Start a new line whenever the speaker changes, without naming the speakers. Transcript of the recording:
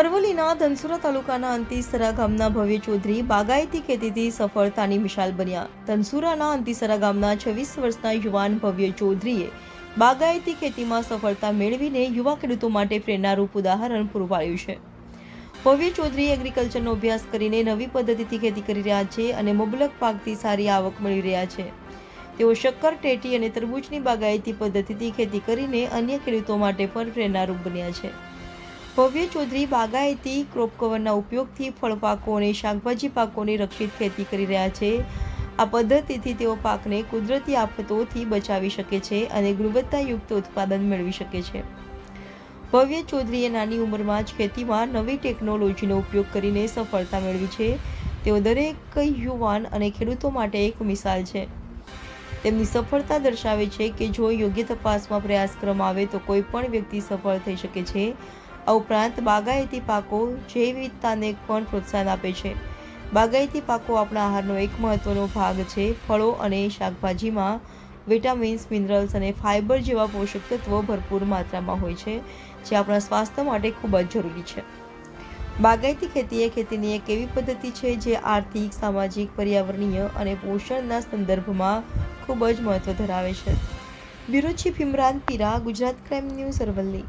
અરવલ્લીના ધનસુરા તાલુકાના અંતિસરા ગામના ભવ્ય ચૌધરી બાગાયતી ખેતીથી સફળતાની મિશાલ બન્યા. ધનસુરાના અંતિસરા ગામના છવ્વીસ વર્ષના યુવાન ભવ્ય ચૌધરીએ બાગાયતી ખેતીમાં સફળતા મેળવીને યુવા ખેડૂતો માટે પ્રેરણારૂપ ઉદાહરણ પૂરું પાડ્યું છે. ભવ્ય ચૌધરી એગ્રીકલ્ચરનો અભ્યાસ કરીને નવી પદ્ધતિથી ખેતી કરી રહ્યા છે અને મુબલક પાકથી સારી આવક મળી રહ્યા છે. તેઓ શક્કર, ટેટી અને તરબૂચની બાગાયતી પદ્ધતિથી ખેતી કરીને અન્ય ખેડૂતો માટે પણ પ્રેરણારૂપ બન્યા છે. ભવ્ય ચૌધરી બાગાયતી ક્રોપ કવરના ઉપયોગથી ફળ પાકો અને શાકભાજી પાકોની રક્ષિત ખેતી કરી રહ્યા છે. આ પદ્ધતિથી તેઓ પાકને કુદરતી આફતોથી બચાવી શકે છે અને ગુણવત્તાયુક્ત ઉત્પાદન મેળવી શકે છે. ભવ્ય ચૌધરીએ નાની ઉંમરમાં જ ખેતીમાં નવી ટેકનોલોજીનો ઉપયોગ કરીને સફળતા મેળવી છે. તેઓ દરેક યુવાન અને ખેડૂતો માટે એક મિસાલ છે. તેમની સફળતા દર્શાવે છે કે જો યોગ્ય તપાસમાં પ્રયાસ કરવામાં આવે તો કોઈ પણ વ્યક્તિ સફળ થઈ શકે છે. આ ઉપરાંત બાગાયતી પાકો જૈવ વિવિધતાને પણ પ્રોત્સાહન આપે છે. બાગાયતી પાકો આપણા આહારનો એક મહત્વનો ભાગ છે. ફળો અને શાકભાજીમાં વિટામિન્સ, મિનરલ્સ અને ફાઇબર જેવા પોષક તત્વો ભરપૂર માત્રામાં હોય છે, જે આપણા સ્વાસ્થ્ય માટે ખૂબ જ જરૂરી છે. બાગાયતી ખેતી એ ખેતીની એક એવી પદ્ધતિ છે, જે આર્થિક, સામાજિક, પર્યાવરણીય અને પોષણના સંદર્ભમાં ખૂબ જ મહત્વ ધરાવે છે. Bureau chief Imran Pira, Gujarat crime news Aravalli.